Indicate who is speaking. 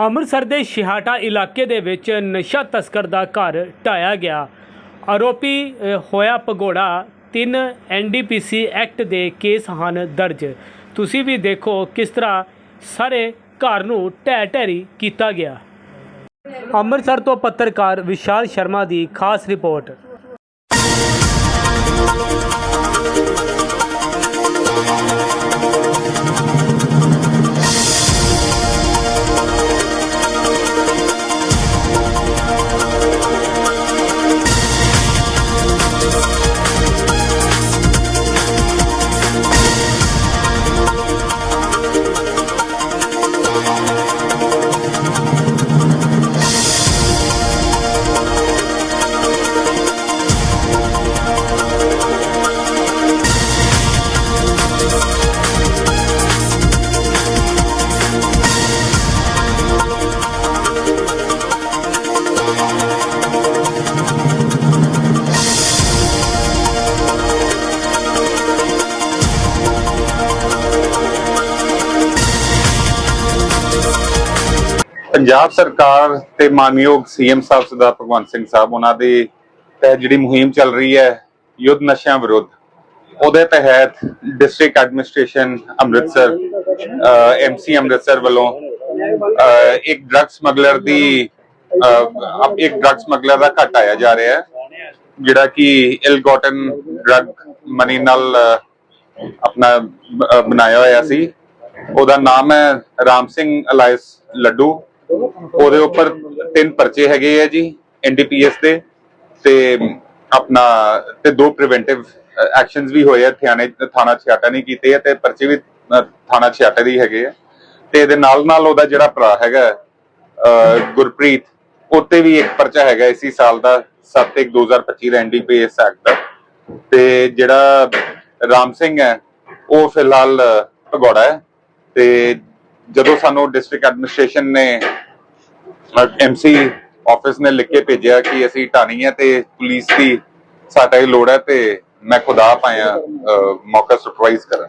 Speaker 1: ਅੰਮ੍ਰਿਤਸਰ ਦੇ ਸ਼ਿਹਾਟਾ ਇਲਾਕੇ ਦੇ ਵਿੱਚ ਨਸ਼ਾ ਤਸਕਰ ਦਾ ਘਰ ਢਾਇਆ ਗਿਆ। ਆਰੋਪੀ ਹੋਇਆ ਭਗੌੜਾ ਤਿੰਨ ਐਨਡੀਪੀਸੀ ਐਕਟ ਦੇ ਕੇਸ ਹਨ ਦਰਜ। ਤੁਸੀਂ ਵੀ ਦੇਖੋ ਕਿਸ ਤਰ੍ਹਾਂ ਸਾਰੇ ਘਰ ਨੂੰ ਢਹਿ ਢੇਰੀ ਕੀਤਾ ਗਿਆ। ਅੰਮ੍ਰਿਤਸਰ ਤੋਂ ਪੱਤਰਕਾਰ ਵਿਸ਼ਾਲ ਸ਼ਰਮਾ ਦੀ ਖਾਸ ਰਿਪੋਰਟ।
Speaker 2: ਪੰਜਾਬ ਸਰਕਾਰ ਤੇ ਮਾਨਯੋਗ ਸੀਐਮ ਸਾਹਿਬ ਸਰਦਾਰ ਭਗਵੰਤ ਸਿੰਘ ਸਾਹਿਬ, ਉਹਨਾਂ ਦੇ ਤਹਿਤ ਜਿਹੜੀ ਮੁਹਿੰਮ ਚੱਲ ਰਹੀ ਹੈ, ਯੁੱਧ ਨਸ਼ਿਆਂ ਵਿਰੁੱਧ, ਉਹਦੇ ਤਹਿਤ district administration Amritsar MC Amritsar ਵੱਲੋਂ ਇੱਕ ਡਰੱਗ ਸਮਗਲਰ ਦੀ ਇੱਕ ਡਰੱਗ ਸਮਗਲਰ ਦਾ ਘਟ ਆਇਆ ਜਾ ਰਿਹਾ ਹੈ, ਜਿਹੜਾ ਕਿ ਇਲ ਗੋਟਨ ਡਰੱਗ ਮਨੀ ਨਾਲ ਆਪਣਾ ਬਣਾਇਆ ਹੋਇਆ ਸੀ। ਉਹਦਾ ਨਾਮ ਹੈ ਰਾਮ ਸਿੰਘ ਅਲਾਇਸ ਲੱਡੂ। ਉਹਦੇ ਉੱਪਰ ਤਿੰਨ ਪਰਚੇ ਹੈਗੇ ਆ ਜੀ ਐਨਡੀਪੀਐਸ ਦੇ ਤੇ ਆਪਣਾ ਤੇ ਦੋ ਪ੍ਰੀਵੈਂਟਿਵ ਐਕਸ਼ਨਸ ਵੀ ਹੋਏ ਆ ਥਾਣੇ ਥਾਣਾ ਛਿਆਟਾ ਨੇ ਕੀਤੇ ਆ ਤੇ ਪਰਚੇ ਵੀ ਥਾਣਾ ਛਿਆਟਾ ਦੇ ਹੈਗੇ ਆ। ਤੇ ਇਹਦੇ ਨਾਲ ਨਾਲ ਉਹਦਾ ਜਿਹੜਾ ਭਰਾ ਹੈਗਾ ਅਹ, ਗੁਰਪ੍ਰੀਤ ਉੱਤੇ ਵੀ ਇੱਕ ਪਰਚਾ ਹੈਗਾ ਇਸੀ ਸਾਲ ਦਾ 7 2025 ਦਾ ਐਨਡੀਪੀਐਸ ਐਕਟ ਦਾ। ਤੇ ਜਿਹੜਾ ਰਾਮ ਸਿੰਘ ਹੈ ਉਹ ਫਿਲਹਾਲ ਭਗੌੜਾ ਹੈ। ਤੇ ਜਦੋਂ ਸਾਨੂੰ ਡਿਸਟ੍ਰਿਕਟ ਐਡਮਿਨਿਸਟ੍ਰੇਸ਼ਨ ਨੇ ਐਮਸੀ ਆਫਿਸ ਨੇ ਲਿਖ ਕੇ ਭੇਜਿਆ ਕਿ ਅਸੀਂ ਢਾਣੀ ਹੈ ਤੇ ਪੁਲਿਸ ਦੀ ਸਾਡਾ ਇਹ ਲੋੜ ਹੈ ਤੇ ਮੈਂ ਖੁਦਾ ਪਾਇਆ ਮੌਕਾ ਸੁਪਰਵਾਈਜ਼ ਕਰਨ।